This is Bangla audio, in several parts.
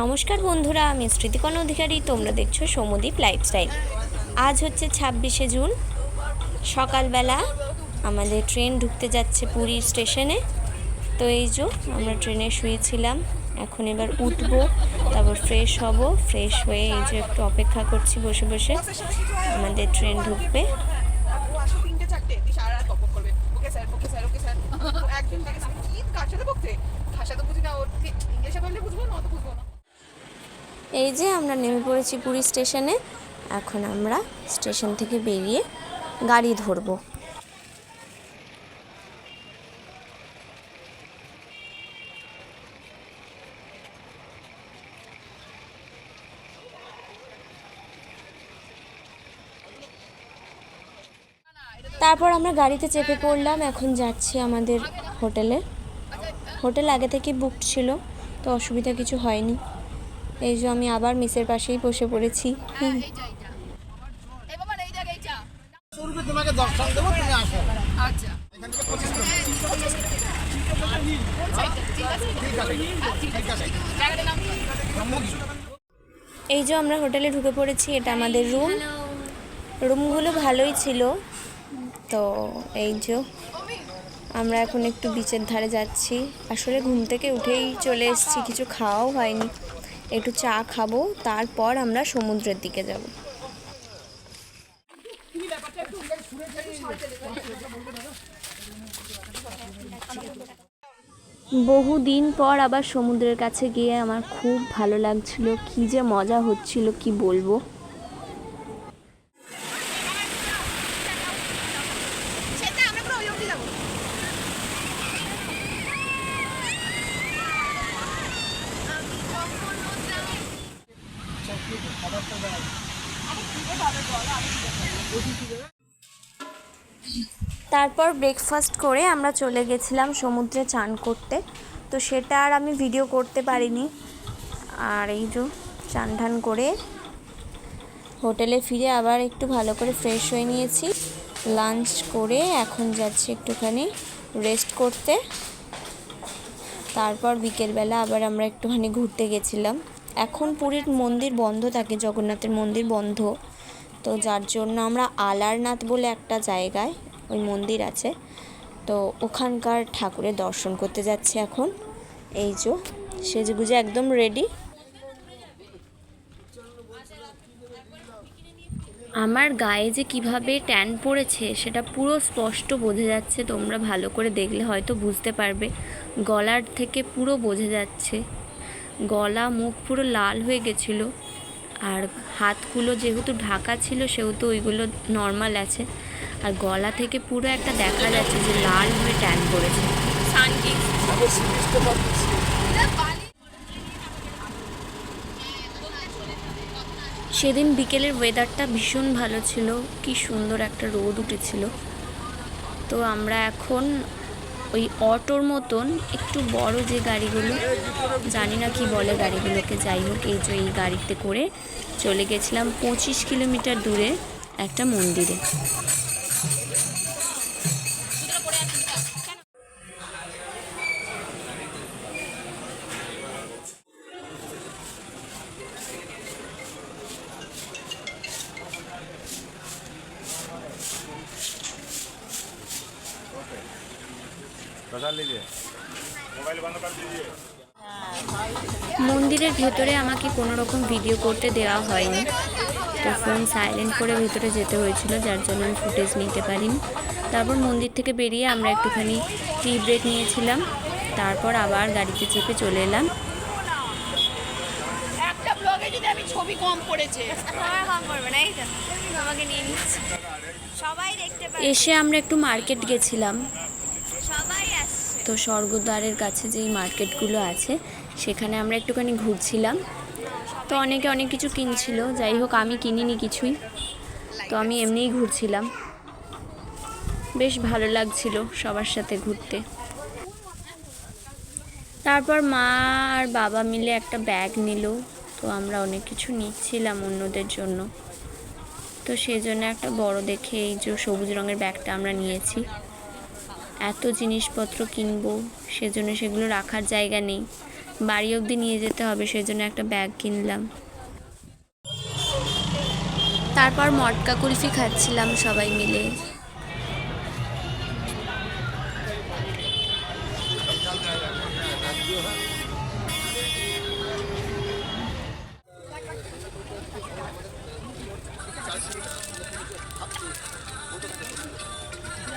নমস্কার বন্ধুরা, আমি স্মৃতিকণ অধিকারী, তোমরা দেখছ সৌমদ্বীপ লাইফস্টাইল আজ হচ্ছে ছাব্বিশে জুন, সকালবেলা আমাদের ট্রেন ঢুকতে যাচ্ছে পুরী স্টেশনে। তো এই যে আমরা ট্রেনে শুয়েছিলাম, এখন এবার উঠবো, তারপর ফ্রেশ হব ফ্রেশ হয়ে এই যে একটু অপেক্ষা করছি বসে বসে। আমাদের ট্রেন ঢুকবে। এই যে আমরা নেমে পড়েছি পুরী স্টেশনে, এখন আমরা স্টেশন থেকে বেরিয়ে গাড়ি ধরবো। তারপর আমরা গাড়িতে চেপে পড়লাম, এখন যাচ্ছি আমাদের হোটেলে। হোটেল আগে থেকে বুক ছিল, তো অসুবিধা কিছু হয়নি। এই যে আমি আবার মিসের পাশেই বসে পড়েছি। আচ্ছা। এই যে আমরা হোটেলে ঢুকে পড়েছি এটা আমাদের রুম রুমগুলো ভালোই ছিল। তো এই যে আমরা এখন একটু বিচের ধারে যাচ্ছি। আসলে ঘুম থেকে উঠেই চলে এসেছি কিছু খাওয়াও হয়নি। একটু চা খাব, তারপর আমরা সমুদ্রের দিকে যাব। বহু দিন পর আবার সমুদ্রের কাছে গিয়ে আমার খুব ভালো লাগছিল, কি যে মজা হচ্ছিল, কি বলব সেটা আমরা পুরো ওই অবধি যাব তারপর ব্রেকফাস্ট করে আমরা চলে গেছিলাম সমুদ্রে চান করতে। তো সেটা আর আমি ভিডিও করতে পারিনি। আর এই যে চান ঠান করে হোটেলে ফিরে আবার একটু ভালো করে ফ্রেশ হয়ে নিয়েছি। লাঞ্চ করে এখন যাচ্ছি একটুখানি রেস্ট করতে। তারপর বিকেলবেলা আবার আমরা একটুখানি ঘুরতে গেছিলাম। এখন পুরীর মন্দির বন্ধ থাকে, জগন্নাথের মন্দির বন্ধ। তো যার জন্য আমরা আলারনাথ বলে একটা জায়গায় ওই মন্দির আছে। তো ওখানকার ঠাকুরের দর্শন করতে যাচ্ছি এখন। এই যে সেজেগুজে একদম রেডি আমার গায়ে যে কীভাবে ট্যান পড়েছে সেটা পুরো স্পষ্ট বোঝা যাচ্ছে, তোমরা ভালো করে দেখলে হয়তো বুঝতে পারবে। গলার থেকে পুরো বোঝা যাচ্ছে। গলা মুখ পুরো লাল হয়ে গেছিল। আর হাতগুলো যেহেতু ঢাকা ছিল, সেহেতু ওইগুলো নর্মাল আছে। আর গলা থেকে পুরো একটা দেখা যাচ্ছে যে লাল হয়ে ট্যান পড়েছে সেদিন বিকেলের ওয়েদারটা ভীষণ ভালো ছিল। কি সুন্দর একটা রোদ উঠেছিল। তো আমরা এখন ওই অটোর মতন একটু বড় যে গাড়িগুলো, জানি না কি বলে গাড়িগুলোকে, যাই হোক, এই যে এই গাড়িতে করে চলে গেছিলাম পঁচিশ কিলোমিটার দূরে একটা মন্দিরে। प्रसाद लीजिए मोबाइल बंद कर दीजिए মন্দিরের ভেতরে আমাকে কোনো রকম ভিডিও করতে দেওয়া হয়নি তো ফোন সাইলেন্ট করে ভেতরে যেতে হয়েছিল যার জন্য আমি ফুটেজ নিতে পারিনি তারপর মন্দির থেকে বেরিয়ে আমরা একটুখানি টি ব্রেক নিয়েছিলাম তারপর আবার গাড়িতে চেপে চলে এলাম একটা ব্লগে যদি আমি ছবি কম পড়েছে আমাকে নিয়ে নিচ্ছি সবাই দেখতে এসে আমরা একটু মার্কেট গেছিলাম সবাই আসছে তো স্বর্গদ্বারের কাছে যেই মার্কেটগুলো আছে, সেখানে আমরা একটুখানি ঘুরছিলাম। তো অনেকে অনেক কিছু কিনছিল, যাই হোক আমি কিনিনি কিছুই। তো আমি এমনিই ঘুরছিলাম। বেশ ভালো লাগছিল সবার সাথে ঘুরতে। তারপর মা আর বাবা মিলে একটা ব্যাগ নিল, তো আমরা অনেক কিছু নিচ্ছিলাম অন্যদের জন্য। তো সেই জন্য একটা বড় দেখে এই যে সবুজ রঙের ব্যাগটা আমরা নিয়েছি। এত জিনিসপত্র কিনবো, সেজন্য সেগুলো রাখার জায়গা নেই। বাড়ি অবধি নিয়ে যেতে হবে, সেজন্য একটা ব্যাগ কিনলাম। তারপর মটকা কুলফি খাচ্ছিলাম সবাই মিলে।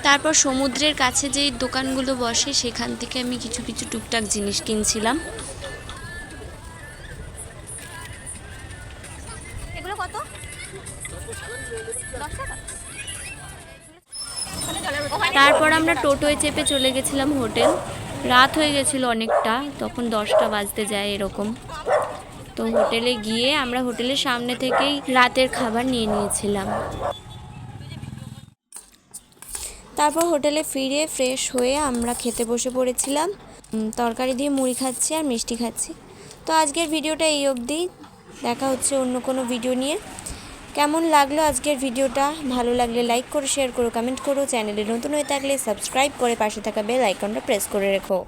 তারপর সমুদ্রের কাছে যেই দোকানগুলো বসে সেখান থেকে আমি কিছু কিছু টুকটাক জিনিস কিনছিলাম। এগুলো কত? তারপর আমরা টোটোয় চেপে চলে গেছিলাম হোটেল। রাত হয়ে গেছিল অনেকটা তখন দশটা বাজতে যায় এরকম। তো হোটেলে গিয়ে আমরা হোটেলের সামনে থেকেই রাতের খাবার নিয়ে নিয়েছিলাম। তারপর হোটেলে ফিরে ফ্রেশ হয়ে আমরা খেতে বসে পড়েছিলাম। তরকারি দিয়ে মুড়ি খাচ্ছি আর মিষ্টি খাচ্ছি। তো আজকের ভিডিওটা এই অবধি। দেখা হচ্ছে অন্য কোনো ভিডিও নিয়ে। কেমন লাগল আজকের ভিডিওটা? ভালো লাগলে লাইক করো শেয়ার করো কমেন্ট করো। চ্যানেলে নতুন হয়ে থাকলে সাবস্ক্রাইব করে পাশে থাকা বেল আইকনটা প্রেস করে রেখো।